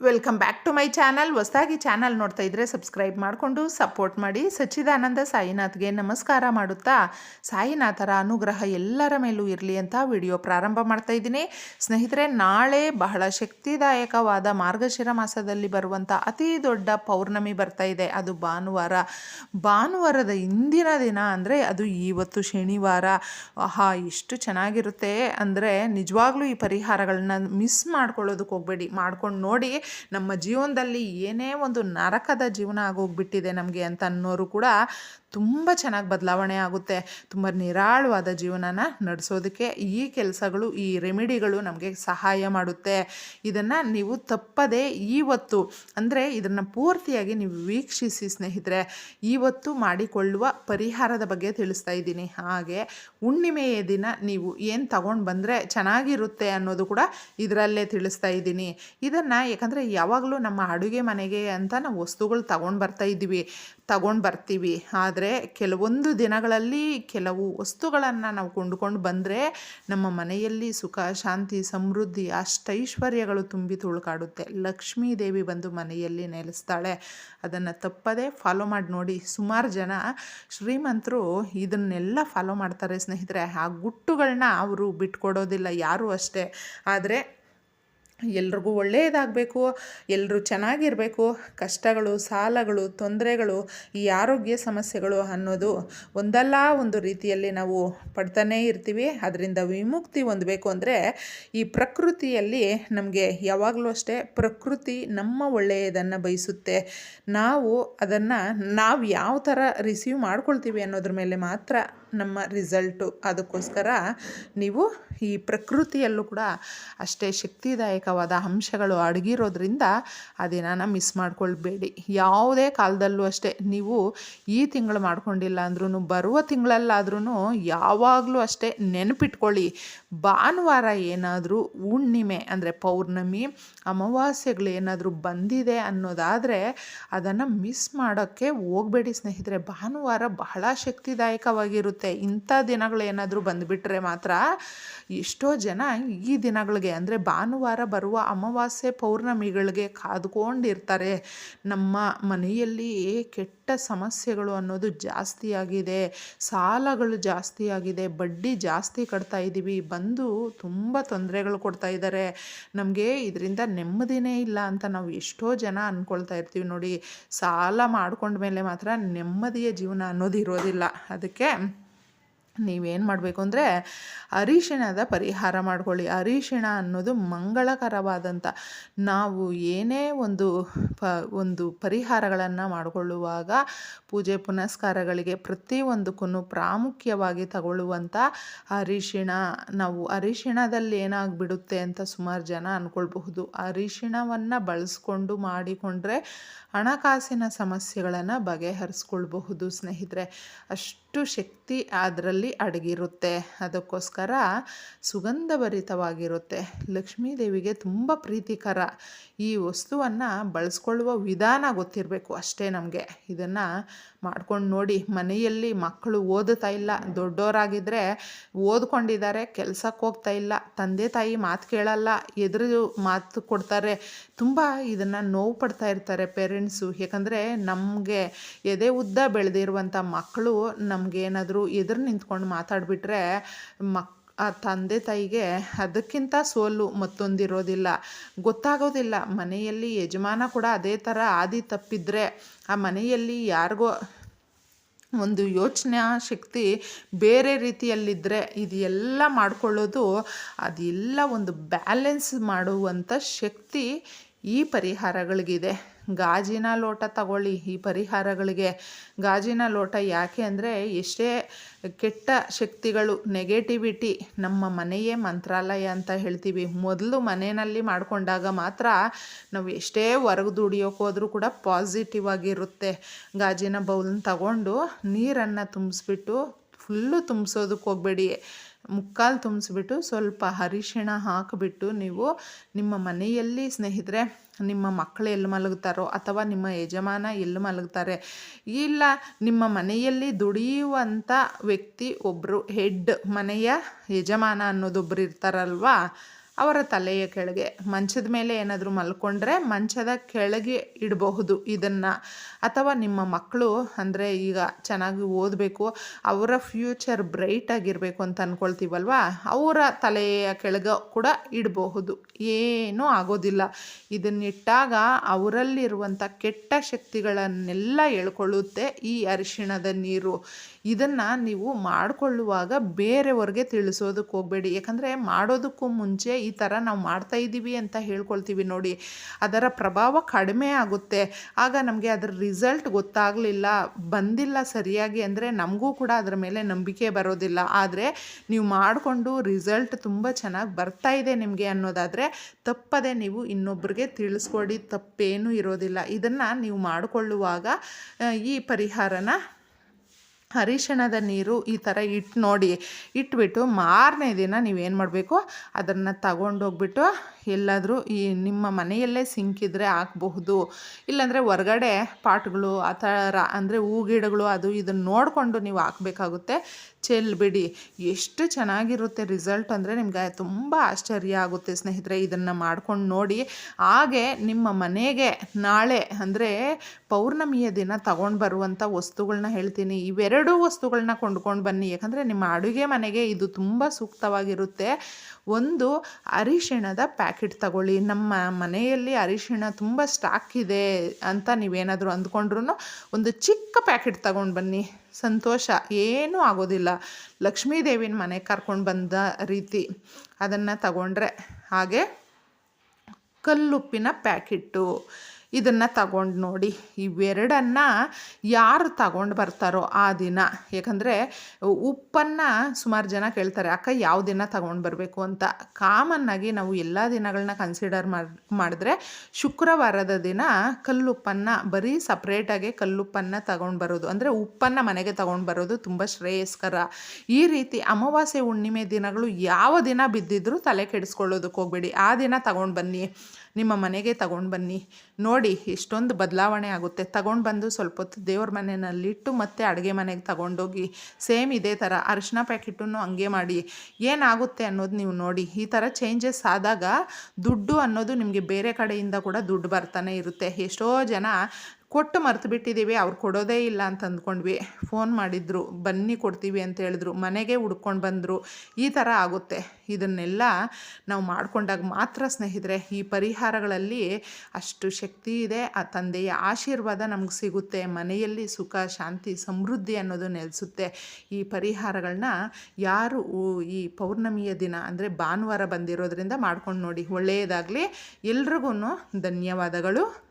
Welcome back to my channel ಹೊಸದಾಗಿ channel ನೋಡ್ತಾ ಇದ್ದರೆ ಸಬ್ಸ್ಕ್ರೈಬ್ ಮಾಡಿಕೊಂಡು ಸಪೋರ್ಟ್ ಮಾಡಿ. ಸಚ್ಚಿದಾನಂದ ಸಾಯಿನಾಥ್ಗೆ ನಮಸ್ಕಾರ ಮಾಡುತ್ತಾ? ಸಾಯಿನಾಥರ ಅನುಗ್ರಹ ಎಲ್ಲರ ಮೇಲೂ ಇರಲಿ ಅಂತ ವಿಡಿಯೋ ಪ್ರಾರಂಭ ಮಾಡ್ತಾ ಇದ್ದೀನಿ. ಸ್ನೇಹಿತರೆ, ನಾಳೆ ಬಹಳ ಶಕ್ತಿದಾಯಕವಾದ ಮಾರ್ಗಶಿರ ಮಾಸದಲ್ಲಿ ಬರುವಂಥ ಅತಿ ದೊಡ್ಡ ಪೌರ್ಣಮಿ ಬರ್ತಾ ಇದೆ. ಅದು ಭಾನುವಾರ. ಭಾನುವಾರದ ಇಂದಿನ ದಿನ ಅಂದರೆ ಅದು ಇವತ್ತು ಶನಿವಾರ. ಆಹಾ, ಎಷ್ಟು ಚೆನ್ನಾಗಿರುತ್ತೆ. ಅಂದರೆ ನಿಜವಾಗ್ಲೂ ಈ ಪರಿಹಾರಗಳನ್ನ ಮಿಸ್ ಮಾಡ್ಕೊಳ್ಳೋದಕ್ಕೆ ಹೋಗಬೇಡಿ. ಮಾಡ್ಕೊಂಡು ನೋಡಿ. ನಮ್ಮ ಜೀವನದಲ್ಲಿ ಏನೇ ಒಂದು ನರಕದ ಜೀವನ ಆಗೋಗ್ಬಿಟ್ಟಿದೆ ನಮಗೆ ಅಂತ ಅನ್ನೋರು ಕೂಡ ತುಂಬ ಚೆನ್ನಾಗಿ ಬದಲಾವಣೆ ಆಗುತ್ತೆ. ತುಂಬ ನಿರಾಳವಾದ ಜೀವನನ ನಡೆಸೋದಕ್ಕೆ ಈ ಕೆಲಸಗಳು, ಈ ರೆಮಿಡಿಗಳು ನಮಗೆ ಸಹಾಯ ಮಾಡುತ್ತೆ. ಇದನ್ನು ನೀವು ತಪ್ಪದೇ ಇವತ್ತು ಅಂದರೆ ಇದನ್ನು ಪೂರ್ತಿಯಾಗಿ ನೀವು ವೀಕ್ಷಿಸಿ ಸ್ನೇಹಿತರೆ ಇವತ್ತು ಮಾಡಿಕೊಳ್ಳುವ ಪರಿಹಾರದ ಬಗ್ಗೆ ತಿಳಿಸ್ತಾ ಇದ್ದೀನಿ. ಹಾಗೆ ಹುಣ್ಣಿಮೆಯ ದಿನ ನೀವು ಏನು ತಗೊಂಡು ಬಂದರೆ ಚೆನ್ನಾಗಿರುತ್ತೆ ಅನ್ನೋದು ಕೂಡ ಇದರಲ್ಲೇ ತಿಳಿಸ್ತಾ ಇದ್ದೀನಿ. ಇದನ್ನು ಯಾಕಂದರೆ ಯಾವಾಗಲೂ ನಮ್ಮ ಅಡುಗೆ ಮನೆಗೆ ಅಂತ ನಾವು ವಸ್ತುಗಳು ತಗೊಂಡು ಬರ್ತಾ ಇದ್ದೀವಿ. ತಗೊಂಡು ಬರ್ತೀವಿ. ಆದರೆ ಕೆಲವೊಂದು ದಿನಗಳಲ್ಲಿ ಕೆಲವು ವಸ್ತುಗಳನ್ನು ನಾವು ಕೊಂಡುಕೊಂಡು ಬಂದರೆ ನಮ್ಮ ಮನೆಯಲ್ಲಿ ಸುಖ, ಶಾಂತಿ, ಸಮೃದ್ಧಿ ಅಷ್ಟೈಶ್ವರ್ಯಗಳು ತುಂಬಿ ತುಳುಕಾಡುತ್ತೆ. ಲಕ್ಷ್ಮೀ ದೇವಿ ಬಂದು ಮನೆಯಲ್ಲಿ ನೆಲೆಸ್ತಾಳೆ. ಅದನ್ನು ತಪ್ಪದೇ ಫಾಲೋ ಮಾಡಿ ನೋಡಿ ಸುಮಾರು ಜನ ಶ್ರೀಮಂತರು ಇದನ್ನೆಲ್ಲ ಫಾಲೋ ಮಾಡ್ತಾರೆ ಸ್ನೇಹಿತರೆ. ಆ ಗುಟ್ಟುಗಳನ್ನ ಅವರು ಬಿಟ್ಕೊಡೋದಿಲ್ಲ, ಯಾರೂ ಅಷ್ಟೇ. ಆದರೆ ಎಲ್ರಿಗೂ ಒಳ್ಳೆಯದಾಗಬೇಕು ಎಲ್ಲರೂ ಚೆನ್ನಾಗಿರಬೇಕು. ಕಷ್ಟಗಳು, ಸಾಲಗಳು, ತೊಂದರೆಗಳು, ಈ ಆರೋಗ್ಯ ಸಮಸ್ಯೆಗಳು ಅನ್ನೋದು ಒಂದಲ್ಲ ಒಂದು ರೀತಿಯಲ್ಲಿ ನಾವು ಪಡ್ತಾನೇ ಇರ್ತೀವಿ. ಅದರಿಂದ ವಿಮುಕ್ತಿ ಹೊಂದಬೇಕು ಅಂದರೆ ಈ ಪ್ರಕೃತಿಯಲ್ಲಿ ನಮಗೆ ಯಾವಾಗಲೂ ಅಷ್ಟೇ ಪ್ರಕೃತಿ ನಮ್ಮ ಒಳ್ಳೆಯದನ್ನು ಬಯಸುತ್ತೆ. ನಾವು ಅದನ್ನು ನಾವು ಯಾವ ಥರ ರಿಸೀವ್ ಮಾಡ್ಕೊಳ್ತೀವಿ ಅನ್ನೋದ್ರ ಮೇಲೆ ಮಾತ್ರ ನಮ್ಮ ರಿಸಲ್ಟು. ಅದಕ್ಕೋಸ್ಕರ ನೀವು ಈ ಪ್ರಕೃತಿಯಲ್ಲೂ ಕೂಡ ಅಷ್ಟೇ ಶಕ್ತಿದಾಯಕವಾದ ಅಂಶಗಳು ಅಡಗಿರೋದ್ರಿಂದ ಆ ಮಿಸ್ ಮಾಡ್ಕೊಳ್ಬೇಡಿ. ಯಾವುದೇ ಕಾಲದಲ್ಲೂ ಅಷ್ಟೇ ನೀವು ಈ ತಿಂಗಳು ಮಾಡ್ಕೊಂಡಿಲ್ಲ ಅಂದ್ರೂ ಬರುವ ತಿಂಗಳಲ್ಲಾದ್ರೂ ಯಾವಾಗಲೂ ಅಷ್ಟೇ ನೆನಪಿಟ್ಕೊಳ್ಳಿ. ಭಾನುವಾರ ಏನಾದರೂ ಹುಣ್ಣಿಮೆ ಅಂದರೆ ಪೌರ್ಣಮಿ, ಅಮಾವಾಸ್ಯೆಗಳು ಏನಾದರೂ ಬಂದಿದೆ ಅನ್ನೋದಾದರೆ ಅದನ್ನು ಮಿಸ್ ಮಾಡೋಕ್ಕೆ ಹೋಗಬೇಡಿ ಸ್ನೇಹಿತರೆ. ಭಾನುವಾರ ಬಹಳ ಶಕ್ತಿದಾಯಕವಾಗಿರುತ್ತೆ. ಇಂಥ ದಿನಗಳು ಏನಾದರೂ ಬಂದುಬಿಟ್ರೆ ಮಾತ್ರ ಎಷ್ಟೋ ಜನ ಈ ದಿನಗಳಿಗೆ ಅಂದರೆ ಭಾನುವಾರ ಬರುವ ಅಮಾವಾಸ್ಯೆ ಪೌರ್ಣಮಿಗಳಿಗೆ ಕಾದ್ಕೊಂಡಿರ್ತಾರೆ. ನಮ್ಮ ಮನೆಯಲ್ಲಿ ಕೆಟ್ಟ ಸಮಸ್ಯೆಗಳು ಅನ್ನೋದು ಜಾಸ್ತಿಯಾಗಿದೆ ಸಾಲಗಳು ಜಾಸ್ತಿಯಾಗಿದೆ ಬಡ್ಡಿ ಜಾಸ್ತಿ ಕಟ್ತಾ ಇದ್ದೀವಿ ಬಂದು ತುಂಬ ತೊಂದರೆಗಳು ಕೊಡ್ತಾ ಇದ್ದಾರೆ. ನಮಗೆ ಇದರಿಂದ ನೆಮ್ಮದಿನೇ ಇಲ್ಲ ಅಂತ ನಾವು ಎಷ್ಟೋ ಜನ ಅಂದ್ಕೊಳ್ತಾ ಇರ್ತೀವಿ ನೋಡಿ. ಸಾಲ ಮಾಡ್ಕೊಂಡ್ಮೇಲೆ ಮಾತ್ರ ನೆಮ್ಮದಿಯ ಜೀವನ ಅನ್ನೋದು ಇರೋದಿಲ್ಲ. ಅದಕ್ಕೆ ನೀವೇನು ಮಾಡಬೇಕು ಅಂದರೆ ಅರಿಶಿಣದ ಪರಿಹಾರ ಮಾಡ್ಕೊಳ್ಳಿ. ಅರಿಶಿಣ ಅನ್ನೋದು ಮಂಗಳಕರವಾದಂಥ ನಾವು ಏನೇ ಒಂದು ಪ, ಒಂದು ಪರಿಹಾರಗಳನ್ನು ಮಾಡಿಕೊಳ್ಳುವಾಗ ಪೂಜೆ ಪುನಸ್ಕಾರಗಳಿಗೆ ಪ್ರತಿಯೊಂದಕ್ಕೂ ಪ್ರಾಮುಖ್ಯವಾಗಿ ತಗೊಳ್ಳುವಂಥ ಅರಿಶಿಣ, ನಾವು ಅರಿಶಿಣದಲ್ಲಿ ಏನಾಗ್ಬಿಡುತ್ತೆ ಅಂತ ಸುಮಾರು ಜನ ಅಂದ್ಕೊಳ್ಬಹುದು ಅರಿಶಿಣವನ್ನು ಬಳಸ್ಕೊಂಡು ಮಾಡಿಕೊಂಡ್ರೆ ಹಣಕಾಸಿನ ಸಮಸ್ಯೆಗಳನ್ನು ಬಗೆಹರಿಸ್ಕೊಳ್ಬಹುದು ಸ್ನೇಹಿತರೆ. ಅಷ್ಟು ಶಕ್ತಿ ಅದರಲ್ಲಿ ಅಡಗಿರುತ್ತೆ. ಅದಕ್ಕೋಸ್ಕರ ಸುಗಂಧಭರಿತವಾಗಿರುತ್ತೆ. ಲಕ್ಷ್ಮೀ ದೇವಿಗೆ ತುಂಬ ಪ್ರೀತಿಕರ ಈ ವಸ್ತುವನ್ನು ಬಳಸ್ಕೊಳ್ಳುವ ವಿಧಾನ ಗೊತ್ತಿರಬೇಕು ಅಷ್ಟೇ ನಮಗೆ. ಇದನ್ನು ಮಾಡ್ಕೊಂಡು ನೋಡಿ, ಮನೆಯಲ್ಲಿ ಮಕ್ಕಳು ಓದುತ್ತಾ ಇಲ್ಲ ದೊಡ್ಡವರಾಗಿದ್ದರೆ ಓದ್ಕೊಂಡಿದ್ದಾರೆ ಕೆಲಸಕ್ಕೆ ಹೋಗ್ತಾ ಇಲ್ಲ, ತಂದೆ ತಾಯಿ ಮಾತು ಕೇಳಲ್ಲ, ಎದುರು ಮಾತು ಕೊಡ್ತಾರೆ, ತುಂಬ ಇದನ್ನು ನೋವು ಪಡ್ತಾ ಇರ್ತಾರೆ ಪೇರೆಂಟ್ಸು ಯಾಕಂದರೆ ನಮಗೆ ಎದೆ ಉದ್ದ ಬೆಳೆದಿರುವಂಥ ಮಕ್ಕಳು ನಮಗೇನಾದರೂ ಎದುರು ನಿಂತ್ಕೊಂಡು ಮಾತಾಡಿಬಿಟ್ರೆ ಮಕ್, ಆ ತಂದೆ ತಾಯಿಗೆ ಅದಕ್ಕಿಂತ ಸೋಲು ಮತ್ತೊಂದಿರೋದಿಲ್ಲ. ಗೊತ್ತಾಗೋದಿಲ್ಲ. ಮನೆಯಲ್ಲಿ ಯಜಮಾನ ಕೂಡ ಅದೇ ಥರ ಆದಿ ತಪ್ಪಿದ್ರೆ ಆ ಮನೆಯಲ್ಲಿ ಯಾರಿಗೋ ಒಂದು ಯೋಚನಾ ಶಕ್ತಿ ಬೇರೆ ರೀತಿಯಲ್ಲಿದ್ದರೆ ಇದೆಲ್ಲ ಮಾಡಿಕೊಳ್ಳೋದು ಅದೆಲ್ಲ ಒಂದು ಬ್ಯಾಲೆನ್ಸ್ ಮಾಡುವಂಥ ಶಕ್ತಿ ಈ ಪರಿಹಾರಗಳಿಗಿದೆ. ಗಾಜಿನ ಲೋಟ ತಗೊಳ್ಳಿ ಈ ಪರಿಹಾರಗಳಿಗೆ. ಗಾಜಿನ ಲೋಟ ಯಾಕೆ ಅಂದರೆ ಎಷ್ಟೇ ಕೆಟ್ಟ ಶಕ್ತಿಗಳು ನೆಗೆಟಿವಿಟಿ ನಮ್ಮ ಮನೆಯೇ ಮಂತ್ರಾಲಯ ಅಂತ ಹೇಳ್ತೀವಿ. ಮೊದಲು ಮನೆಯಲ್ಲಿ ಮಾಡಿಕೊಂಡಾಗ ಮಾತ್ರ ನಾವು ಎಷ್ಟೇ ಹೊರಗೆ ದುಡಿಯೋಕೆ ಕೂಡ ಪಾಸಿಟಿವ್ ಆಗಿರುತ್ತೆ. ಗಾಜಿನ ಬೌಲ್ನ ತಗೊಂಡು ನೀರನ್ನು ತುಂಬಿಸ್ಬಿಟ್ಟು ಫುಲ್ಲು ತುಂಬಿಸೋದಕ್ಕೆ ಹೋಗಬೇಡಿ. ಮುಕ್ಕಾಲು ತುಂಬಿಸ್ಬಿಟ್ಟು ಸ್ವಲ್ಪ ಅರಿಶಿಣ ಹಾಕಿಬಿಟ್ಟು ನೀವು ನಿಮ್ಮ ಮನೆಯಲ್ಲಿ ಸ್ನೇಹಿತರೆ, ನಿಮ್ಮ ಮಕ್ಕಳು ಎಲ್ಲಿ ಮಲಗುತ್ತಾರೋ ಅಥವಾ ನಿಮ್ಮ ಯಜಮಾನ ಎಲ್ಲಿ ಮಲಗುತ್ತಾರೆ ಇಲ್ಲ ನಿಮ್ಮ ಮನೆಯಲ್ಲಿ ದುಡಿಯುವಂಥ ವ್ಯಕ್ತಿ ಒಬ್ಬರು ಹೆಡ್ ಮನೆಯ ಯಜಮಾನ ಅನ್ನೋದೊಬ್ಬರು ಇರ್ತಾರಲ್ವಾ ಅವರ ತಲೆಯ ಕೆಳಗೆ ಮಂಚದ ಮೇಲೆ ಏನಾದರೂ ಮಲ್ಕೊಂಡ್ರೆ ಮಂಚದ ಕೆಳಗೆ ಇಡಬಹುದು ಇದನ್ನು. ಅಥವಾ ನಿಮ್ಮ ಮಕ್ಕಳು ಅಂದರೆ ಈಗ ಚೆನ್ನಾಗಿ ಓದಬೇಕು, ಅವರ ಫ್ಯೂಚರ್ ಬ್ರೈಟ್ ಆಗಿರಬೇಕು ಅಂತ ಅಂದ್ಕೊಳ್ತೀವಲ್ವ ಅವರ ತಲೆಯ ಕೆಳಗೆ ಕೂಡ ಇಡಬಹುದು. ಏನೂ ಆಗೋದಿಲ್ಲ. ಇದನ್ನಿಟ್ಟಾಗ ಅವರಲ್ಲಿರುವಂಥ ಕೆಟ್ಟ ಶಕ್ತಿಗಳನ್ನೆಲ್ಲ ಹೇಳ್ಕೊಳ್ಳುತ್ತೆ ಈ ಅರಿಶಿಣದ ನೀರು. ಇದನ್ನು ನೀವು ಮಾಡಿಕೊಳ್ಳುವಾಗ ಬೇರೆಯವ್ರಿಗೆ ತಿಳಿಸೋದಕ್ಕೆ ಹೋಗಬೇಡಿ. ಯಾಕಂದರೆ ಮಾಡೋದಕ್ಕೂ ಮುಂಚೆ ಈ ಥರ ನಾವು ಮಾಡ್ತಾ ಇದ್ದೀವಿ ಅಂತ ಹೇಳ್ಕೊಳ್ತೀವಿ ನೋಡಿ. ಅದರ ಪ್ರಭಾವ ಕಡಿಮೆ ಆಗುತ್ತೆ. ಆಗ ನಮಗೆ ಅದರ ರಿಸಲ್ಟ್ ಗೊತ್ತಾಗಲಿಲ್ಲ, ಬಂದಿಲ್ಲ ಸರಿಯಾಗಿ ಅಂದರೆ ನಮಗೂ ಕೂಡ ಅದರ ಮೇಲೆ ನಂಬಿಕೆ ಬರೋದಿಲ್ಲ. ಆದರೆ ನೀವು ಮಾಡಿಕೊಂಡು ರಿಸಲ್ಟ್ ತುಂಬ ಚೆನ್ನಾಗಿ ಬರ್ತಾ ಇದೆ ನಿಮಗೆ ಅನ್ನೋದಾದರೆ ತಪ್ಪದೆ ನೀವು ಇನ್ನೊಬ್ಬರಿಗೆ ತಿಳಿಸ್ಕೊಡಿ, ತಪ್ಪೇನೂ ಇರೋದಿಲ್ಲ. ಇದನ್ನು ನೀವು ಮಾಡಿಕೊಳ್ಳುವಾಗ ಈ ಪರಿಹಾರನ ಅರಿಶಿಣದ ನೀರು ಈ ಥರ ಇಟ್ಟು ನೋಡಿ, ಇಟ್ಬಿಟ್ಟು ಮಾರನೇ ದಿನ ನೀವೇನು ಮಾಡಬೇಕು, ಅದನ್ನು ತಗೊಂಡೋಗ್ಬಿಟ್ಟು ಎಲ್ಲಾದರೂ ಈ ನಿಮ್ಮ ಮನೆಯಲ್ಲೇ ಸಿಂಕಿದ್ರೆ ಹಾಕ್ಬಹುದು. ಇಲ್ಲಾಂದರೆ ಹೊರ್ಗಡೆ ಪಾಟ್ಗಳು, ಆ ಥರ ಅಂದರೆ ಹೂ ಗಿಡಗಳು, ಅದು ಇದನ್ನು ನೋಡಿಕೊಂಡು ನೀವು ಹಾಕಬೇಕಾಗುತ್ತೆ. ಚೆಲ್ಬಿಡಿ ಎಷ್ಟು ಚೆನ್ನಾಗಿರುತ್ತೆ ರಿಸಲ್ಟ್ ಅಂದರೆ ನಿಮ್ಗೆ ತುಂಬ ಆಶ್ಚರ್ಯ ಆಗುತ್ತೆ ಸ್ನೇಹಿತರೆ ಇದನ್ನು ಮಾಡ್ಕೊಂಡು ನೋಡಿ. ಹಾಗೆ ನಿಮ್ಮ ಮನೆಗೆ ನಾಳೆ ಅಂದರೆ ಪೌರ್ಣಮಿಯ ದಿನ ತಗೊಂಡು ಬರುವಂಥ ವಸ್ತುಗಳನ್ನ ಹೇಳ್ತೀನಿ. ಇವೆರಡೂ ವಸ್ತುಗಳನ್ನ ಕೊಂಡ್ಕೊಂಡು ಬನ್ನಿ. ಯಾಕಂದರೆ ನಿಮ್ಮ ಅಡುಗೆ ಮನೆಗೆ ಇದು ತುಂಬ ಸೂಕ್ತವಾಗಿರುತ್ತೆ. ಒಂದು ಅರಿಶಿಣದ ಪ್ಯಾಕೆಟ್ ತಗೊಳ್ಳಿ. ನಮ್ಮ ಮನೆಯಲ್ಲಿ ಅರಿಶಿಣ ತುಂಬ ಸ್ಟಾಕ್ ಇದೆ ಅಂತ ನೀವೇನಾದರೂ ಅಂದ್ಕೊಂಡ್ರು ಒಂದು ಚಿಕ್ಕ ಪ್ಯಾಕೆಟ್ ತಗೊಂಡು ಬನ್ನಿ. ಸಂತೋಷ. ಏನೂ ಆಗೋದಿಲ್ಲ. ಲಕ್ಷ್ಮೀ ದೇವಿನ ಮನೆಗೆ ಕರ್ಕೊಂಡು ಬಂದ ರೀತಿ ಅದನ್ನು ತಗೊಂಡ್ರೆ ಹಾಗೆ ಕಲ್ಲುಪ್ಪಿನ ಪ್ಯಾಕೆಟ್ಟು ಇದನ್ನು ತಗೊಂಡು ನೋಡಿ. ಇವೆರಡನ್ನು ಯಾರು ತಗೊಂಡು ಬರ್ತಾರೋ ಆ ದಿನ. ಯಾಕಂದರೆ ಉಪ್ಪನ್ನು ಸುಮಾರು ಜನ ಕೇಳ್ತಾರೆ, ಅಕ್ಕ, ಯಾವ ದಿನ ತಗೊಂಡು ಬರಬೇಕು? ಅಂತ. ಕಾಮನ್ನಾಗಿ ನಾವು ಎಲ್ಲ ದಿನಗಳನ್ನ ಕನ್ಸಿಡರ್ ಮಾಡಿ, ಮಾಡಿದ್ರೆ ಶುಕ್ರವಾರದ ದಿನ ಕಲ್ಲುಪ್ಪನ್ನು, ಬರೀ ಸಪ್ರೇಟಾಗಿ ಕಲ್ಲುಪ್ಪನ್ನು ತಗೊಂಡು ಬರೋದು. ಅಂದರೆ ಉಪ್ಪನ್ನು ಮನೆಗೆ ತಗೊಂಡು ಬರೋದು ತುಂಬ ಶ್ರೇಯಸ್ಕರ. ಈ ರೀತಿ ಅಮಾವಾಸ್ಯೆ ಹುಣ್ಣಿಮೆ ದಿನಗಳು ಯಾವ ದಿನ ಬಿದ್ದಿದ್ರೂ ತಲೆ ಕೆಡಿಸ್ಕೊಳ್ಳೋದಕ್ಕೆ ಹೋಗಬೇಡಿ. ಆ ದಿನ ತಗೊಂಡು ಬನ್ನಿ. ನಿಮ್ಮ ಮನೆಗೆ ತಗೊಂಡು ಬನ್ನಿ. ನೋಡಿ, ಇಷ್ಟೊಂದು ಬದಲಾವಣೆ ಆಗುತ್ತೆ. ತಗೊಂಡು ಬಂದು ಸ್ವಲ್ಪ ಹೊತ್ತು ದೇವ್ರ ಮನೆಯಲ್ಲಿಟ್ಟು ಮತ್ತೆ ಅಡುಗೆ ಮನೆಗೆ ತಗೊಂಡೋಗಿ, ಸೇಮ್ ಇದೇ ಥರ ಅರಿಶಿನ ಪ್ಯಾಕೆಟನ್ನು ಹಂಗೆ ಮಾಡಿ. ಏನಾಗುತ್ತೆ ಅನ್ನೋದು ನೀವು ನೋಡಿ. ಈ ಥರ ಚೇಂಜಸ್ ಆದಾಗ ದುಡ್ಡು ಅನ್ನೋದು ನಿಮಗೆ ಬೇರೆ ಕಡೆಯಿಂದ ಕೂಡ ದುಡ್ಡು ಬರ್ತಾನೆ ಇರುತ್ತೆ. ಎಷ್ಟೋ ಜನ ಕೊಟ್ಟು ಮರೆತು ಬಿಟ್ಟಿದ್ದೀವಿ, ಅವ್ರು ಕೊಡೋದೇ ಇಲ್ಲ ಅಂತ ಅಂದ್ಕೊಂಡ್ವಿ. ಫೋನ್ ಮಾಡಿದ್ರು, ಬನ್ನಿ ಕೊಡ್ತೀವಿ ಅಂತ ಹೇಳಿದ್ರು, ಮನೆಗೆ ಹುಡ್ಕೊಂಡು ಬಂದರು. ಈ ಥರ ಆಗುತ್ತೆ. ಇದನ್ನೆಲ್ಲ ನಾವು ಮಾಡಿಕೊಂಡಾಗ ಮಾತ್ರ ಸ್ನೇಹಿತರೆ, ಈ ಪರಿಹಾರಗಳಲ್ಲಿ ಅಷ್ಟು ಶಕ್ತಿ ಇದೆ, ಆ ತಂದೆಯ ಆಶೀರ್ವಾದ ನಮ್ಗೆ ಸಿಗುತ್ತೆ, ಮನೆಯಲ್ಲಿ ಸುಖ, ಶಾಂತಿ, ಸಮೃದ್ಧಿ ಅನ್ನೋದು ನೆಲೆಸುತ್ತೆ. ಈ ಪರಿಹಾರಗಳನ್ನ ಯಾರು ಈ ಪೌರ್ಣಮಿಯ ದಿನ ಅಂದರೆ ಭಾನುವಾರ ಬಂದಿರೋದ್ರಿಂದ ಮಾಡ್ಕೊಂಡು ನೋಡಿ. ಒಳ್ಳೆಯದಾಗಲಿ. ಎಲ್ರಿಗೂ ಧನ್ಯವಾದಗಳು.